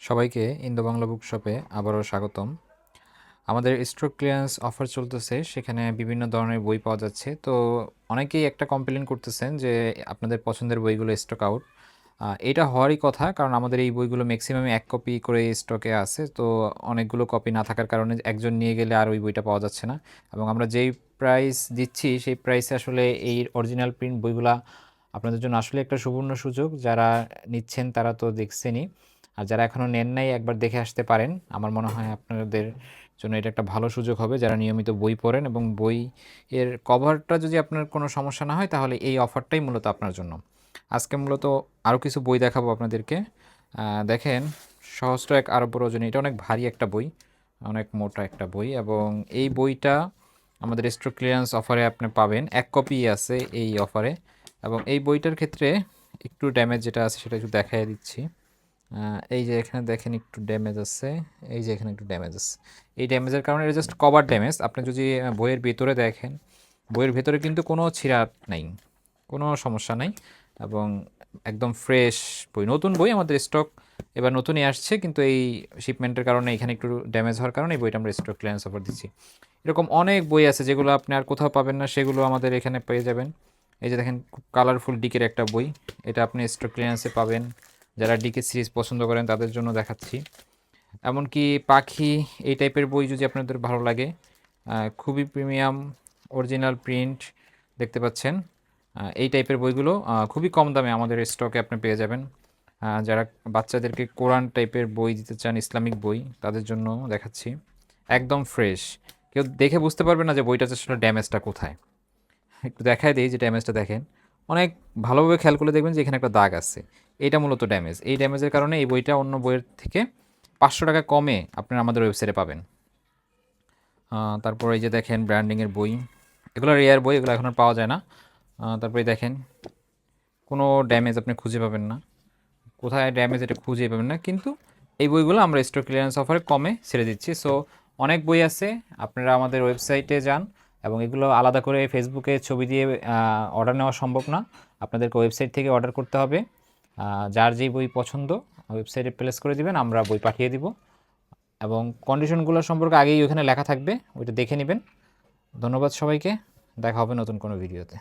সবাইকে ইন্দো বাংলা বুক শপে আবারও স্বাগতম। আমাদের স্ট্রোক ক্লিয়ারেন্স অফার চলতেছে, সেখানে বিভিন্ন ধরনের বই পাওয়া যাচ্ছে। তো অনেকেই একটা কমপ্লেন করতেছেন যে আপনাদের পছন্দের বইগুলো স্টক আউট এটা হওয়ারই কথা, কারণ আমাদের এই বইগুলো ম্যাক্সিমাম এক কপি করে স্টকে আছে। তো অনেকগুলো কপি না থাকার কারণে একজন নিয়ে গেলে আর ওই বইটা পাওয়া যাচ্ছে না। এবং আমরা যেই প্রাইস দিচ্ছি, সেই প্রাইসে আসলে এই অরিজিনাল প্রিন্ট বইগুলা আপনাদের জন্য আসলে একটা সুবর্ণ সুযোগ। যারা নিচ্ছেন তারা তো দেখছেনই। আর যারা এখনও নেন নাই, একবার দেখে আসতে পারেন। আমার মনে হয় আপনাদের জন্য এটা একটা ভালো সুযোগ হবে, যারা নিয়মিত বই পড়েন এবং বই এর কভারটা যদি আপনার কোনো সমস্যা না হয়, তাহলে এই অফারটাই মূলত আপনার জন্য। আজকে মূলত আরও কিছু বই দেখাবো আপনাদেরকে। দেখেন, সহস্র এক আরব্য রজনী, এটা অনেক ভারী একটা বই, অনেক মোটা একটা বই এবং এই বইটা আমাদের স্টক ক্লিয়ারেন্স অফারে আপনি পাবেন। এক কপি আছে এই অফারে এবং এই বইটার ক্ষেত্রে একটু ড্যামেজ যেটা আছে সেটা একটু দেখাই দিচ্ছি। এই যে এখানে দেখেন একটু ড্যামেজ আছে। এই যে এখানে একটু ড্যামেজ আছে। এই ড্যামেজের কারণে এটা জাস্ট কভার ড্যামেজ আপনি যদি বইয়ের ভিতরে দেখেন, বইয়ের ভিতরে কিন্তু কোনো ছিঁড়া নেই, কোনো সমস্যা নাই এবং একদম ফ্রেশ বই। নতুন বই আমাদের স্টক এবার নতুনই আসছে, কিন্তু এই শিপমেন্টের কারণে এখানে একটু ড্যামেজ হওয়ার কারণে এই বইটা আমরা স্টক ক্লিয়ারেন্স অফার দিচ্ছি। এরকম অনেক বই আছে যেগুলো আপনি আর কোথাও পাবেন না, সেগুলো আমাদের এখানে পেয়ে যাবেন। এই যে দেখেন কালারফুল ডিকের একটা বই। এটা আপনি স্টক ক্লিয়ারেন্সে পাবেন। যারা ডিকে সিরিজ পছন্দ করেন, তাদের জন্য দেখাচ্ছি। এমনকি পাখি, এই টাইপের বই যদি আপনাদের ভালো লাগে খুবই প্রিমিয়াম অরিজিনাল প্রিন্ট দেখতে পাচ্ছেন। এই টাইপের বইগুলো খুবই কম দামে আমাদের স্টকে আপনি পেয়ে যাবেন। যারা বাচ্চাদেরকে কোরআন টাইপের বই দিতে চান, ইসলামিক বই, তাদের জন্য দেখাচ্ছি। একদম ফ্রেশ। কেউ দেখে বুঝতে পারবে না যে বইটাতে আসলে ড্যামেজটা কোথায়। একটু দেখায় দিই যে ড্যামেজটা দেখেন। অনেক ভালোভাবে খেয়াল করলে দেখবেন যে এখানে একটা দাগ আছে। এইটা মূলত ড্যামেজ এই ড্যামেজের কারণে এই বইটা অন্য বইয়ের থেকে পাঁচশো টাকা কমে আপনারা আমাদের ওয়েবসাইটে পাবেন। তারপর এই যে দেখেন ব্র্যান্ডিংয়ের বই। এগুলো রেয়ার বই, এগুলো এখন আর পাওয়া যায় না। তারপরে দেখেন, কোনো ড্যামেজ আপনি খুঁজে পাবেন না। কোথায় ড্যামেজ এটা খুঁজে পাবেন না, কিন্তু এই বইগুলো আমরা স্টক ক্লিয়ারেন্স অফারে কমে ছেড়ে দিচ্ছি। সো অনেক বই আছে, আপনারা আমাদের ওয়েবসাইটে যান এবং এগুলো আলাদা করে ফেসবুকে ছবি দিয়ে অর্ডার নেওয়া সম্ভব না। আপনাদেরকে ওয়েবসাইট থেকে অর্ডার করতে হবে। যার যেই বই পছন্দ ওয়েবসাইটে প্লেস করে দিবেন, আমরা বই পাঠিয়ে দিব। এবং কন্ডিশনগুলো সম্পর্কে আগেই ওখানে লেখা থাকবে, ওইটা দেখে নেবেন। ধন্যবাদ সবাইকে, দেখা হবে নতুন কোনো ভিডিওতে